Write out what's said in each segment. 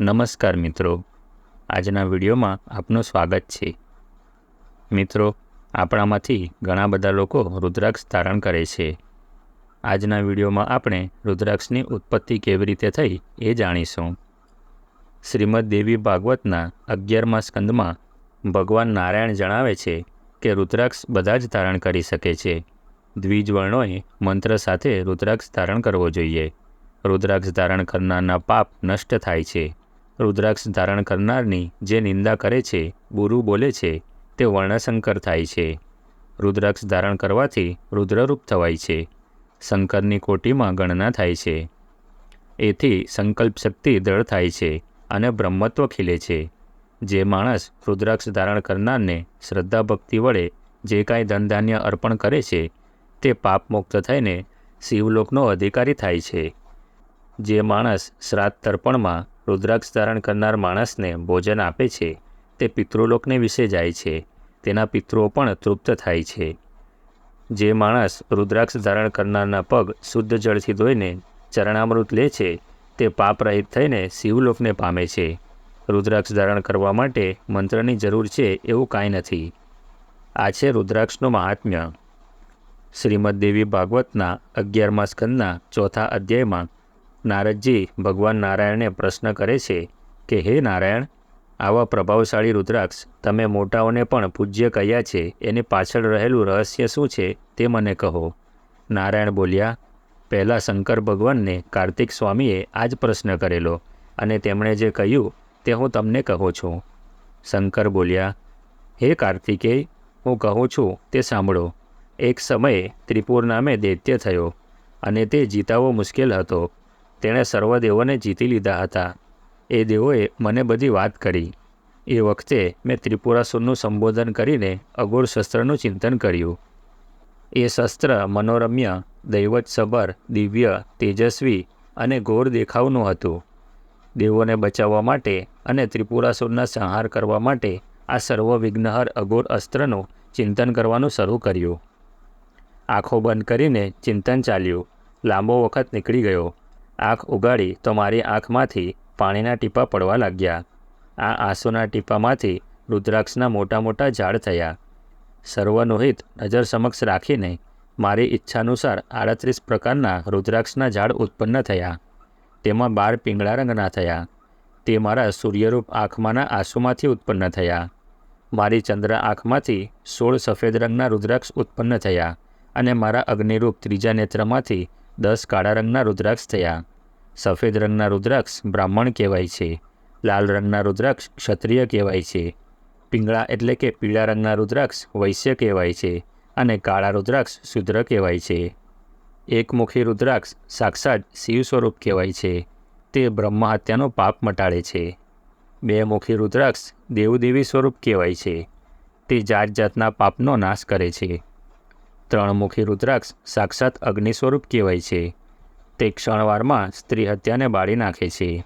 નમસ્કાર મિત્રો. આજના વિડીયોમાં આપનું સ્વાગત છે. મિત્રો, આપણામાંથી ઘણા બધા લોકો રુદ્રાક્ષ ધારણ કરે છે. આજના વિડીયોમાં આપણે રુદ્રાક્ષની ઉત્પત્તિ કેવી રીતે થઈ એ જાણીશું. શ્રીમદ દેવી ભાગવતના અગિયારમા સ્કંદમાં ભગવાન નારાયણ જણાવે છે કે રુદ્રાક્ષ બધા જ ધારણ કરી શકે છે. દ્વિજવર્ણોએ મંત્ર સાથે રુદ્રાક્ષ ધારણ કરવો જોઈએ. રુદ્રાક્ષ ધારણ કરનારના પાપ નષ્ટ થાય છે. રુદ્રાક્ષ ધારણ કરનારની જે નિંદા કરે છે બુરુ બોલે છે, તે વર્ણશંકર થાય છે. રુદ્રાક્ષ ધારણ કરવાથી રુદ્રરૂપ થવાય છે. શંકરની કોટીમાં ગણના થાય છે. એથી સંકલ્પ શક્તિ દૃઢ થાય છે અને બ્રહ્મત્વ ખીલે છે. જે માણસ રુદ્રાક્ષ ધારણ કરનારને શ્રદ્ધા ભક્તિ વડે જે કાંઈ ધનધાન્ય અર્પણ કરે છે, તે પાપ મુક્ત થઈને શિવલોકનો અધિકારી થાય છે. જે માણસ શ્રાદ્ધ તર્પણમાં રુદ્રાક્ષ ધારણ કરનાર માણસને ભોજન આપે છે, તે પિતૃલોકને વિશે જાય છે. તેના પિતૃઓ પણ તૃપ્ત થાય છે. જે માણસ રુદ્રાક્ષ ધારણ કરનારના પગ શુદ્ધ જળથી ધોઈને ચરણામૃત લે છે, તે પાપરહિત થઈને શિવલોકને પામે છે. રુદ્રાક્ષ ધારણ કરવા માટે મંત્રની જરૂર છે એવું કાંઈ નથી. આ છે રુદ્રાક્ષનું મહાત્મ્ય. શ્રીમદ દેવી ભાગવતના અગિયારમા સ્કંદના ચોથા અધ્યાયમાં નારદજી ભગવાન નારાયણને પ્રશ્ન કરે છે કે, હે નારાયણ, આવા પ્રભાવશાળી રુદ્રાક્ષ તમે મોટાઓને પણ પૂજ્ય કહ્યા છે. એની પાછળ રહેલું રહસ્ય શું છે તે મને કહો. નારાયણ બોલ્યા, પહેલાં શંકર ભગવાનને કાર્તિક સ્વામીએ આ જ પ્રશ્ન કરેલો અને તેમણે જે કહ્યું તે હું તમને કહું છું. શંકર બોલ્યા, હે કાર્તિકેય હું કહું છું તે સાંભળો. એક સમયે ત્રિપુર નામે દૈત્ય થયો અને તે જીતાવો મુશ્કેલ હતો. તેણે સર્વ દેવોને જીતી લીધા હતા. એ દેવોએ મને બધી વાત કરી. એ વખતે મેં ત્રિપુરાસુરનું સંબોધન કરીને અઘોર શસ્ત્રનું ચિંતન કર્યું. એ શસ્ત્ર મનોરમ્ય દૈવત સબર દિવ્ય, તેજસ્વી અને ઘોર દેખાવનું હતું. દેવોને બચાવવા માટે અને ત્રિપુરાસુરના સંહાર કરવા માટે આ સર્વ વિઘ્નહર અઘોર અસ્ત્રનું ચિંતન કરવાનું શરૂ કર્યું. આંખો બંધ કરીને ચિંતન ચાલ્યું. લાંબો વખત નીકળી ગયો. આંખ ઉગાડી તો મારી આંખમાંથી પાણીના ટીપા પડવા લાગ્યા. આ આંસુના ટીપામાંથી રુદ્રાક્ષના મોટા મોટા ઝાડ થયા. સર્વનોહિત નજર સમક્ષ રાખીને મારી ઈચ્છાનુસાર આડત્રીસ પ્રકારના રુદ્રાક્ષના ઝાડ ઉત્પન્ન થયા. તેમાં બાર પીંગળા રંગના થયા. તે મારા સૂર્યરૂપ આંખમાંના આંસુમાંથી ઉત્પન્ન થયા. મારી ચંદ્ર આંખમાંથી સોળ સફેદ રંગના રુદ્રાક્ષ ઉત્પન્ન થયા અને મારા અગ્નિરૂપ ત્રીજા નેત્રમાંથી દસ કાળા રંગના રુદ્રાક્ષ થયા. સફેદ રંગના રુદ્રાક્ષ બ્રાહ્મણ કહેવાય છે. લાલ રંગના રુદ્રાક્ષ ક્ષત્રિય કહેવાય છે. પીંગળા એટલે કે પીળા રંગના રુદ્રાક્ષ વૈશ્ય કહેવાય છે અને કાળા રુદ્રાક્ષ શુદ્ર કહેવાય છે. એકમુખી રુદ્રાક્ષ સાક્ષાત શિવ સ્વરૂપ કહેવાય છે. તે બ્રહ્મ હત્યાનો પાપ મટાડે છે. બે મુખી રુદ્રાક્ષ દેવદેવી સ્વરૂપ કહેવાય છે. તે જાત જાતના પાપનો નાશ કરે છે. ત્રણમુખી રુદ્રાક્ષ સાક્ષાત અગ્નિ સ્વરૂપ કહેવાય છે. તે ક્ષણવારમાં સ્ત્રી હત્યાને બાળી નાખે છે.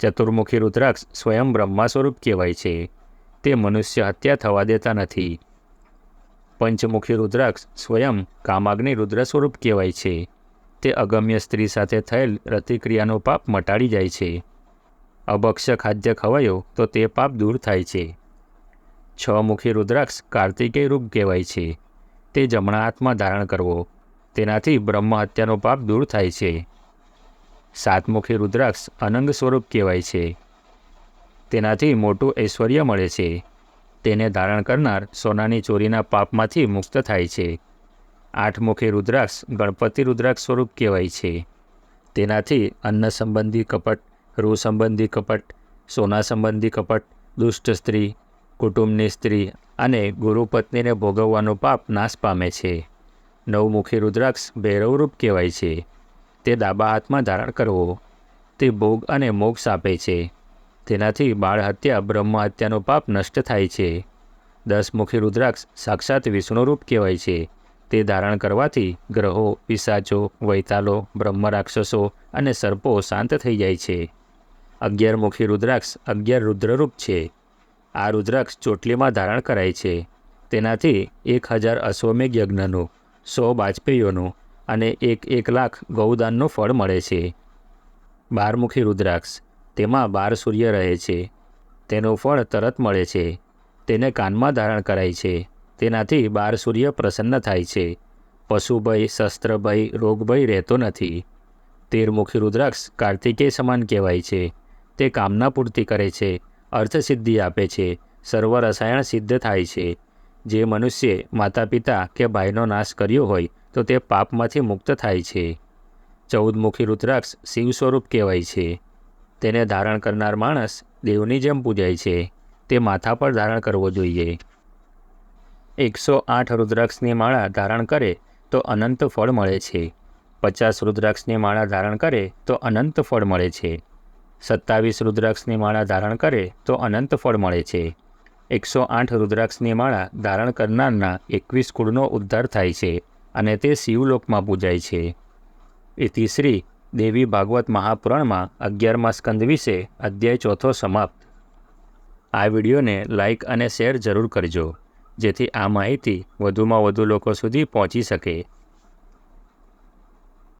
ચતુર્મુખી રુદ્રાક્ષ સ્વયં બ્રહ્મા સ્વરૂપ કહેવાય છે. તે મનુષ્ય હત્યા થવા દેતા નથી. પંચમુખી રુદ્રાક્ષ સ્વયં કામાગ્નિ રુદ્ર સ્વરૂપ કહેવાય છે. તે અગમ્ય સ્ત્રી સાથે થયેલ રતિક્રિયાનો પાપ મટાડી જાય છે. અભક્ષ્ય ખાદ્ય ખવાયો તો તે પાપ દૂર થાય છે. છ મુખી રુદ્રાક્ષ કાર્તિકેય રૂપ કહેવાય છે. તે જમણા હાથમાં ધારણ કરવો. તેનાથી બ્રહ્મ હત્યાનો પાપ દૂર થાય છે. સાતમુખી રુદ્રાક્ષ અનંગ સ્વરૂપ કહેવાય છે. તેનાથી મોટું ઐશ્વર્ય મળે છે. તેને ધારણ કરનાર સોનાની ચોરીના પાપમાંથી મુક્ત થાય છે. આઠમુખી રુદ્રાક્ષ ગણપતિ રુદ્રાક્ષ સ્વરૂપ કહેવાય છે. તેનાથી અન્ન સંબંધી કપટ, રૂ સંબંધી કપટ, સોના સંબંધી કપટ, દુષ્ટ સ્ત્રી, કુટુંબની સ્ત્રી અને ગુરુપત્નીને ભોગવવાનો પાપ નાશ પામે છે. નવમુખી રુદ્રાક્ષ ભૈરવરૂપ કહેવાય છે. તે ડાબા હાથમાં ધારણ કરવો. તે ભોગ અને મોક્ષ આપે છે. તેનાથી બાળ હત્યા, બ્રહ્મ હત્યાનો પાપ નષ્ટ થાય છે. દસમુખી રુદ્રાક્ષ સાક્ષાત વિષ્ણુરૂપ કહેવાય છે. તે ધારણ કરવાથી ગ્રહો, પિશાચો, વૈતાલો, બ્રહ્મ રાક્ષસો અને સર્પો શાંત થઈ જાય છે. અગિયારમુખી રુદ્રાક્ષ અગિયાર રુદ્રરૂપ છે. આ રુદ્રાક્ષ ચોટલીમાં ધારણ કરાય છે. તેનાથી એક હજાર અશ્વમેઘ યજ્ઞનું, સો બાજપેયીઓનું અને એક એક લાખ ગૌદાનનું ફળ મળે છે. બારમુખી રુદ્રાક્ષ, તેમાં બાર સૂર્ય રહે છે. તેનું ફળ તરત મળે છે. તેને કાનમાં ધારણ કરાય છે. તેનાથી બાર સૂર્ય પ્રસન્ન થાય છે. પશુભય શસ્ત્રભય રોગભય રહેતો નથી. તેરમુખી રુદ્રાક્ષ કાર્તિકેય સમાન કહેવાય છે. તે કામના પૂર્તિ કરે છે. અર્થસિદ્ધિ આપે છે. સર્વ રસાયણ સિદ્ધ થાય છે. જે મનુષ્ય માતા પિતા કે ભાઈનો નાશ કર્યો હોય, તો તે પાપમાંથી મુક્ત થાય છે. ચૌદમુખી રુદ્રાક્ષ શિવ સ્વરૂપ કહેવાય છે. તેને ધારણ કરનાર માણસ દેવની જેમ પૂજાય છે. તે માથા પર ધારણ કરવો જોઈએ. એકસો આઠ રુદ્રાક્ષની માળા ધારણ કરે, તો અનંત ફળ મળે છે. પચાસ રુદ્રાક્ષની માળા ધારણ કરે, તો અનંત ફળ મળે છે. સત્તાવીસ રુદ્રાક્ષની માળા ધારણ કરે તો અનંત ફળ મળે છે. એકસો આઠ રુદ્રાક્ષની માળા ધારણ કરનારના એકવીસ કુળનો ઉદ્ધાર થાય છે અને તે શિવલોકમાં પૂજાય છે. ઇતિશ્રી દેવી ભાગવત મહાપુરાણમાં અગિયારમા સ્કંદ વિશે અધ્યાય ચોથો સમાપ્ત. આ વિડીયોને લાઇક અને શેર જરૂર કરજો, જેથી આ માહિતી વધુમાં વધુ લોકો સુધી પહોંચી શકે.